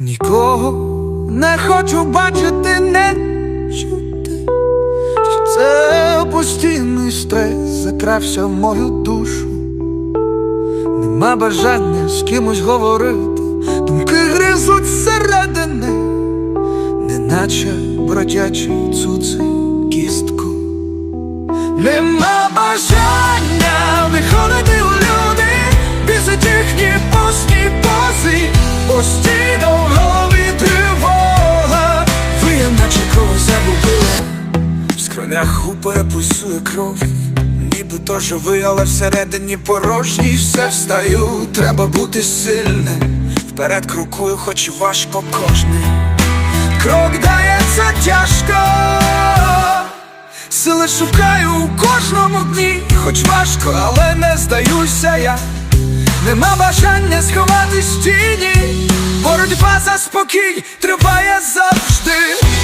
Нікого не хочу бачити, не чути. Що Це постійний стрес закрався в мою душу. Нема бажання з кимось говорити, думки гризуть зсередини, неначе бродячі цуци кістку. Нема бажання В скронях пульсує кров, ніби то живий, але всередині порожній все встаю, треба бути сильним. Вперед крокую, хоч і важко кожний. Крок дається тяжко. Сили шукаю у кожному дні, хоч важко, але не здаюся я. Нема бажання сховатись в тіні, боротьба за спокій триває завжди.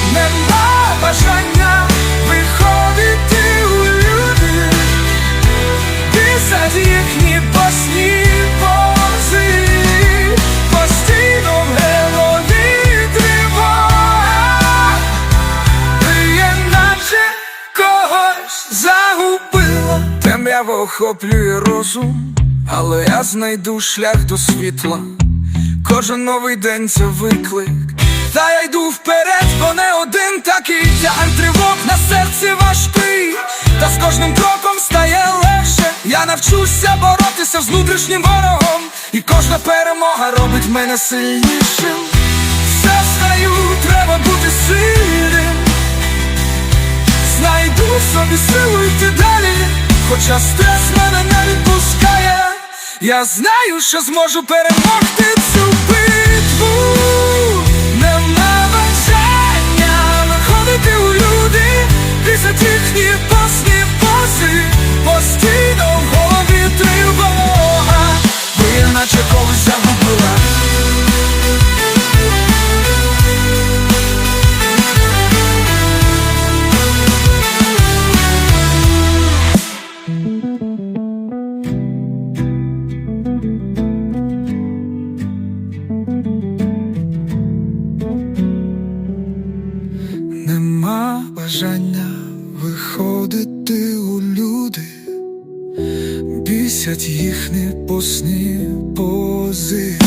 Темрява охоплює розум, але я знайду шлях до світла. Кожен новий день це виклик. Та я йду вперед, бо не один такий Тягар тривог на серці важкий, та з кожним кроком стає легше. Я навчуся боротися з внутрішнім ворогом, і кожна перемога робить мене сильнішим. Все встаю, треба бути сильним. Знайду собі силу йти далі, хоча стрес мене не відпускає. Я знаю, що зможу перемогти цю битву. Бажання виходити у люди, бісять їхні посні пози.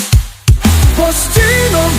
Постійно